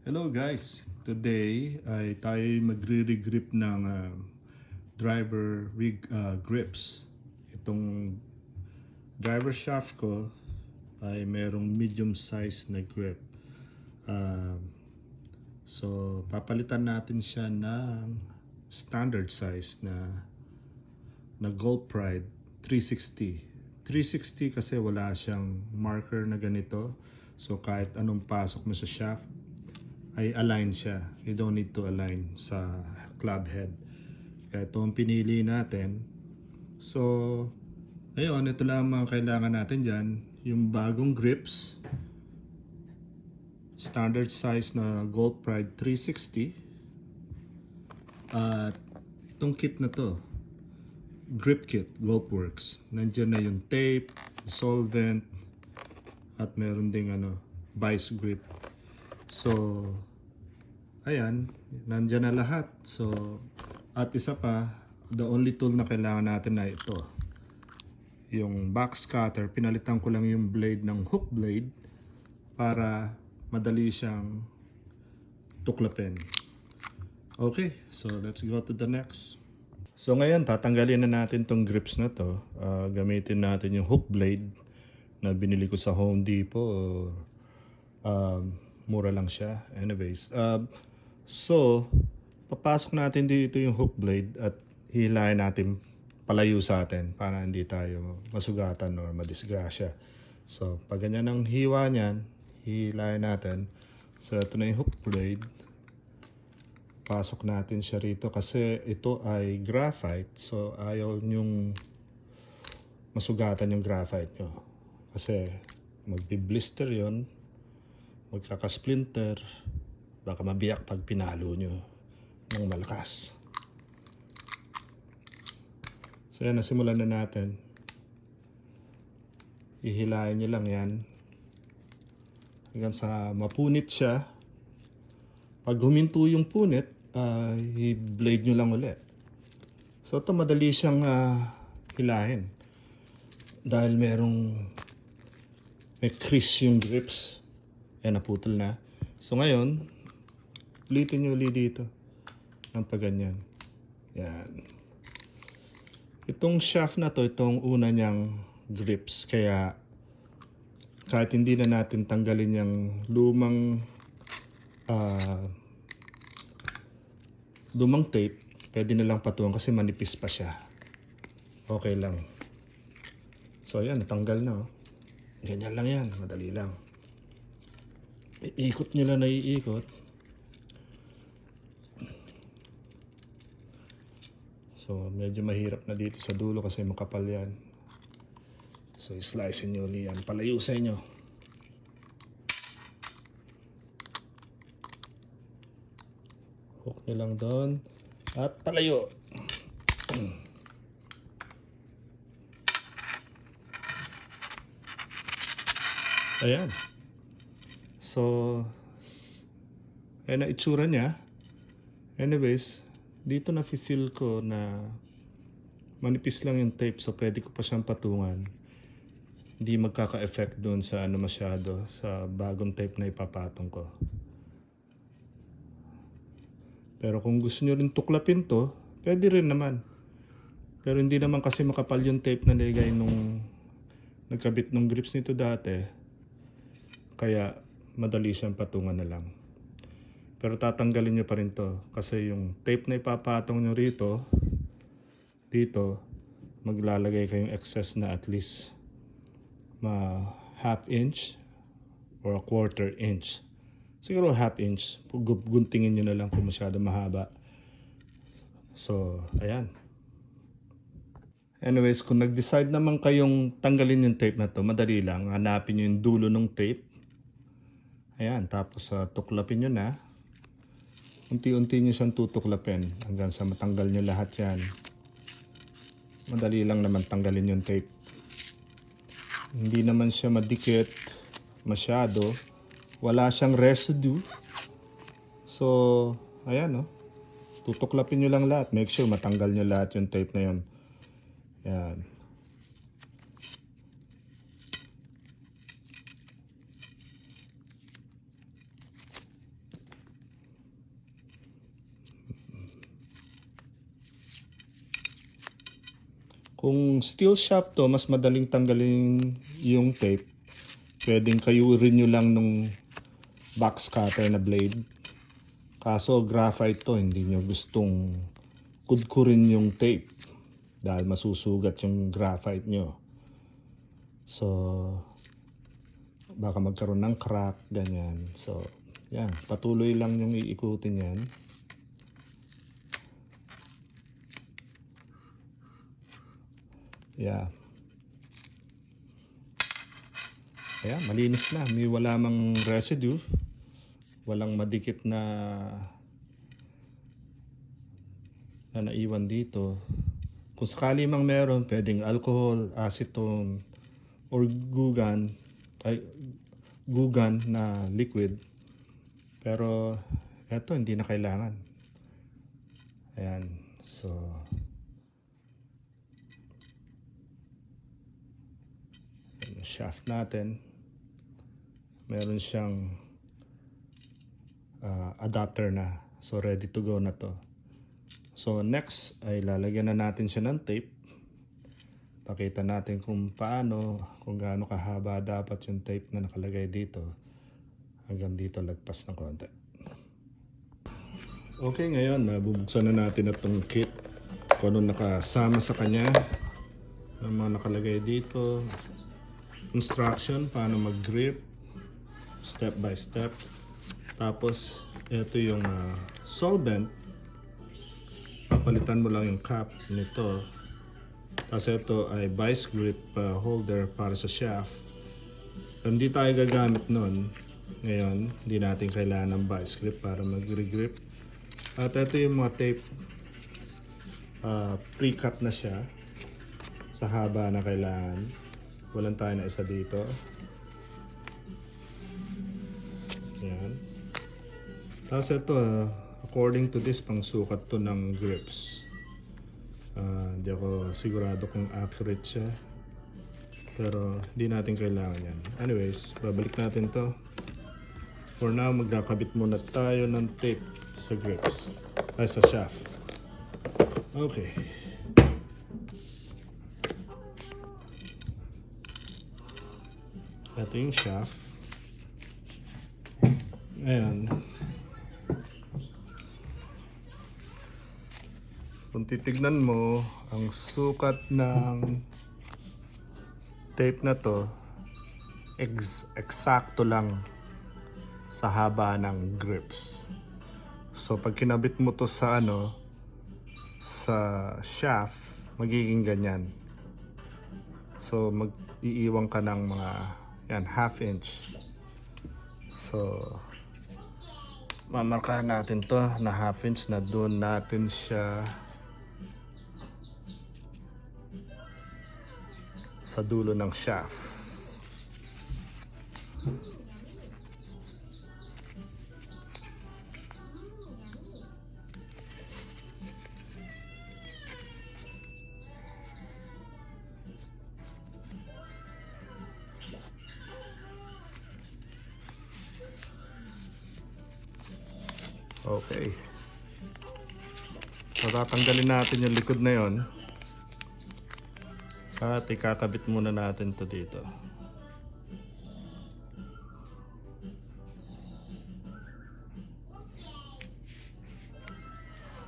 Hello guys! Today ay tayo magre-regrip ng ah, driver rig ah, grips. Itong driver shaft ko ay merong medium size na grip. Ah, so papalitan natin siya ng standard size na na Gold Pride 360. 360 kasi wala siyang marker na ganito. So kahit anong pasok mo sa shaft, ay align siya. You don't need to align sa club head. Kaya ito ang pinili natin. So, ayun, ito lang ang kailangan natin dyan. Yung bagong grips. Standard size na Gold Pride 360. At itong kit na to. Grip kit, Gulpworks. Nandiyan na yung tape, solvent, at meron ding ano, vice grip. So, ayan, nandyan na lahat. So, at isa pa, the only tool na kailangan natin na ito. Yung box cutter, pinalitan ko lang yung blade ng hook blade para madali siyang tuklapin. Okay, so let's go to the next. So ngayon, tatanggalin na natin tong grips na to. Ah, gamitin natin yung hook blade na binili ko sa Home Depot. Um, mura lang siya. Anyways, um, so, papasok natin dito yung hook blade at hilahin natin palayo sa atin para hindi tayo masugatan or madisgrasya. So, pag ganyan ang hiwa niyan, hilahin natin. So, ito na yung hook blade. Pasok natin siya rito kasi ito ay graphite. So, ayaw nyong masugatan yung graphite nyo. Kasi magbi-blister yon magkaka-splinter, baka mabiyak pag pinalo nyo ng malakas. So yan, nasimulan na natin. Ihilahin nyo lang yan. Hanggang sa mapunit siya. Pag huminto yung punit, uh, i-blade nyo lang ulit. So ito madali siyang ah, hilahin. Dahil merong may crease yung grips. Yan, naputol na. So ngayon, ulitin nyo ulit dito. Ng paganyan. Yan. Itong shaft na to, itong una niyang grips. Kaya, kahit hindi na natin tanggalin yung lumang ah, lumang tape, pwede na lang patuwan kasi manipis pa siya. Okay lang. So, ayan, natanggal na. Oh. Ganyan lang yan. Madali lang. Iikot nyo lang na iikot. So, medyo mahirap na dito sa dulo kasi makapal yan. So, slice nyo ulit yan. Palayo sa inyo. Hook nyo lang doon. At palayo. Ayan. So, ayan na itsura niya. Anyways, dito na feel ko na manipis lang yung tape so pwede ko pa siyang patungan. Hindi magkaka-effect doon sa ano masyado sa bagong tape na ipapatong ko. Pero kung gusto nyo rin tuklapin to, pwede rin naman. Pero hindi naman kasi makapal yung tape na nilagay nung nagkabit ng grips nito dati. Kaya madali siyang patungan na lang. Pero tatanggalin nyo pa rin to. Kasi yung tape na ipapatong nyo rito, dito, maglalagay kayong excess na at least ma half inch or a quarter inch. Siguro half inch. Gu- Guntingin nyo na lang kung masyado mahaba. So, ayan. Anyways, kung nag-decide naman kayong tanggalin yung tape na to, madali lang. Hanapin nyo yung dulo ng tape. Ayan, tapos uh, tuklapin nyo na. Unti-unti nyo siyang tutuklapin hanggang sa matanggal nyo lahat yan. Madali lang naman tanggalin yung tape. Hindi naman siya madikit masyado. Wala siyang residue. So, ayan no. Tutuklapin nyo lang lahat. Make sure matanggal nyo lahat yung tape na yun. Yan. Kung steel shaft to, mas madaling tanggalin yung tape. Pwedeng kayurin nyo lang nung box cutter na blade. Kaso graphite to, hindi nyo gustong kudkurin yung tape. Dahil masusugat yung graphite nyo. So, baka magkaroon ng crack, ganyan. So, yan. Patuloy lang yung iikutin yan. Yeah. Ayan, malinis na. May wala mang residue. Walang madikit na na naiwan dito. Kung sakali mang meron, pwedeng alcohol, acetone, or gugan, ay, gugan na liquid. Pero, eto, hindi na kailangan. Ayan. So, shaft natin meron siyang ah, adapter na. So ready to go na to. So next ay lalagyan na natin siya ng tape. Pakita natin kung paano kung gaano kahaba dapat yung tape na nakalagay dito. Hanggang dito lagpas ng konti. Okay ngayon nabubuksan na natin itong kit. Kung ano nakasama sa kanya ang mga nakalagay dito instruction paano mag-grip step by step. Tapos ito yung ah, solvent. Papalitan mo lang yung cap nito. Tapos ito ay vice grip ah, holder para sa shaft. Hindi tayo gagamit nun. Ngayon hindi natin kailangan ng vice grip para mag-grip at ito yung mga tape ah, pre-cut na siya sa haba na kailangan walang tayo na isa dito. Yan tapos ito ah, according to this pang sukat to ng grips. Ah, hindi ako sigurado kung accurate siya. Pero hindi natin kailangan yan. Anyways babalik natin to. For now magkakabit muna tayo ng tape sa grips. Ay sa shaft. Okay Ito yung shaft. Ayan. Kung titignan mo, ang sukat ng tape na to, ex eksakto lang sa haba ng grips. So pag kinabit mo to sa ano, sa shaft, magiging ganyan. So mag-iiwan ka ng mga yan, half inch. So mamarkahan natin to na half inch na doon natin siya sa dulo ng shaft. Okay. So, tatanggalin natin yung likod na yon. At ikakabit muna natin to dito.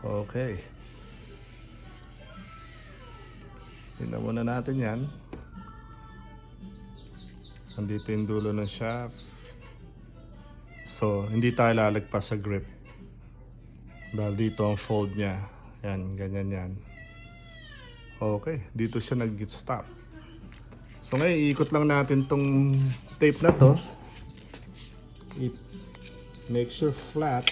Okay. Tingnan muna natin yan. Andito yung dulo ng shaft. So, hindi tayo lalagpas sa grip. Dahil dito ang fold niya. Yan, ganyan yan. Okay, dito siya nag-stop. So ngayon, iikot lang natin tong tape na to. I- make sure flat.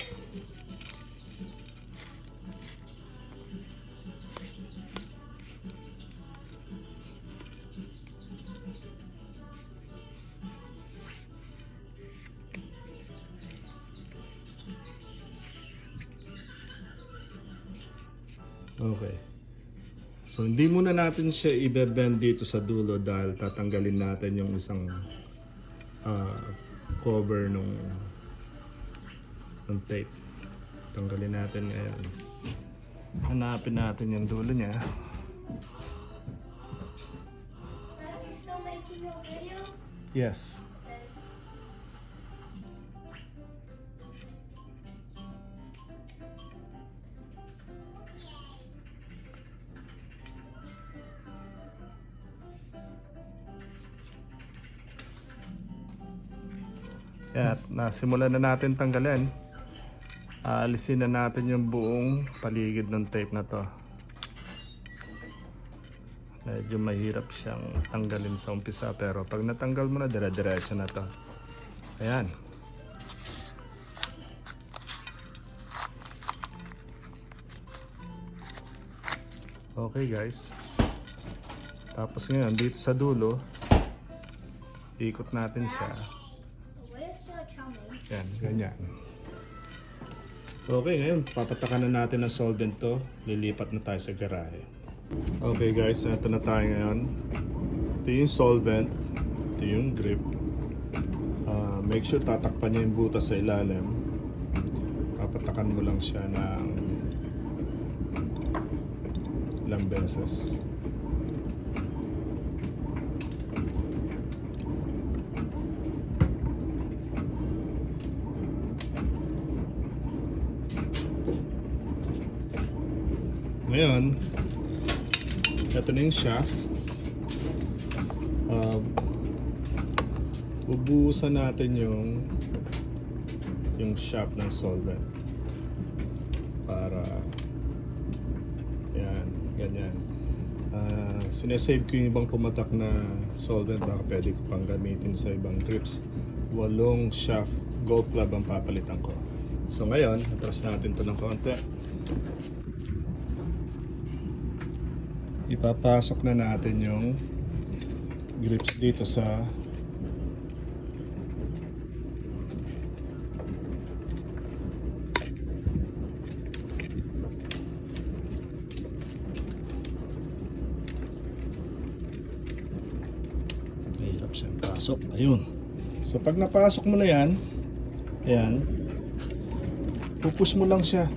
natin siya i-bend dito sa dulo dahil tatanggalin natin yung isang uh, cover nung, nung tape. Tanggalin natin ngayon. Hanapin natin yung dulo niya. Yes. Yan, nasimulan na natin tanggalin. Aalisin na natin yung buong paligid ng tape na to. Medyo mahirap siyang tanggalin sa umpisa pero pag natanggal mo na, dire-diretso na to. Ayan. Okay guys. Tapos ngayon, dito sa dulo, ikot natin siya. Yan, ganyan. Okay, ngayon papatakan na natin ang solvent to. Lilipat na tayo sa garahe. Okay guys, ito na tayo ngayon. Ito yung solvent. Ito yung grip. Ah, make sure tatakpan niya yung butas sa ilalim. Papatakan mo lang siya ng ilang beses. Ngayon, ito na yung shaft. Uh, ubuhusan natin yung yung shaft ng solvent para yan, ganyan. Uh, sinesave ko yung ibang pumatak na solvent baka pwede ko pang gamitin sa ibang grips. Walong shaft gold club ang papalitan ko. So ngayon, atras natin to ng konti. Ipapasok na natin yung grips dito sa mahirap siyang pasok. Ayun. So pag napasok mo na yan ayan pupus mo lang siya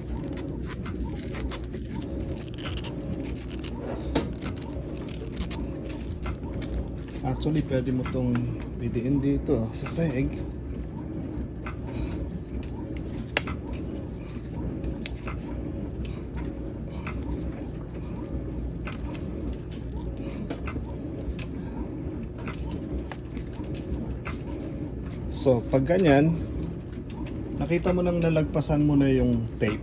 Actually, pwede mo tong bidiin dito sa seg. So, pag ganyan, nakita mo nang nalagpasan mo na yung tape.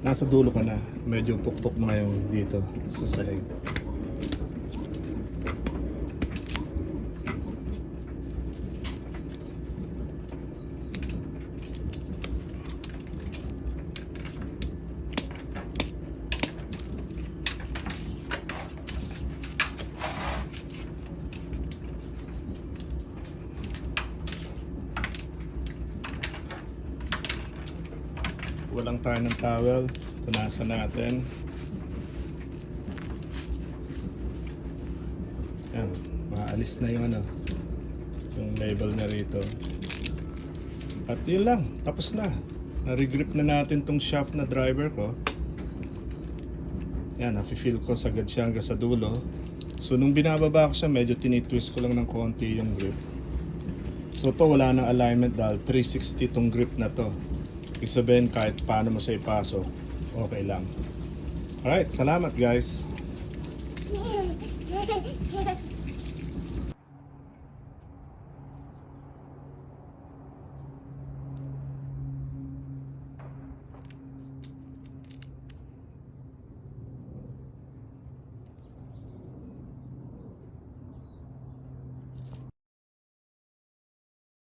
Nasa dulo ka na. Medyo pukpok mo na yung dito sa sahig. Walang tayo ng towel. Punasan natin. Yan. Maalis na yung ano. Yung label na rito. At yun lang. Tapos na. Na-regrip na natin tong shaft na driver ko. Yan. Nafe-feel ko sagad siya hanggang sa dulo. So nung binababa ko siya, medyo tinitwist ko lang ng konti yung grip. So to wala nang alignment dahil 360 tong grip na to. Ibig sabihin kahit paano mo siya ipasok, okay lang. Alright, salamat guys.